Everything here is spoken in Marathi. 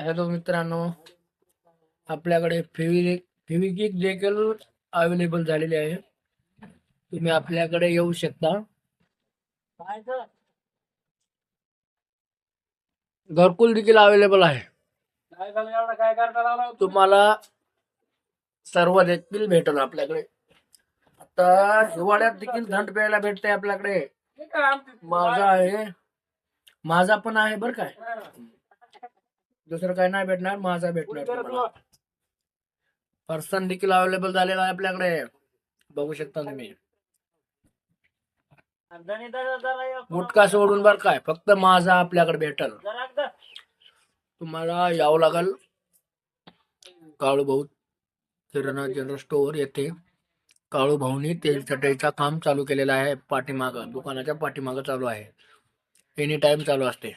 हॅलो मित्रांनो आपल्याकडे फेविक फेविकिक देखील अवेलेबल झालेले आहे. तुम्ही आपल्याकडे येऊ शकता. घरकुल देखील अवेलेबल आहे. तुम्हाला सर्व देखील भेटल आपल्याकडे. आता हिवाळ्यात देखील थंड प्यायला भेटते आपल्याकडे. माझा आहे. माझा पण आहे बर काय दुसरं काय नाही भेटणार माझा भेटणार तुम्हाला. पर्सन देखील अवेलेबल झालेला आहे आपल्याकडे. बघू शकता तुम्ही. गुटखा सोडून बर काय फक्त माझा आपल्याकडे भेटल. तुम्हाला यावं लागल. काळू भाऊ किराणा जनरल स्टोअर येथे काळू भाऊनी तेल चटईचा काम चालू केलेला आहे. पाठीमागं दुकानाच्या पाठीमागं चालू आहे. एनी टाइम चालू असते.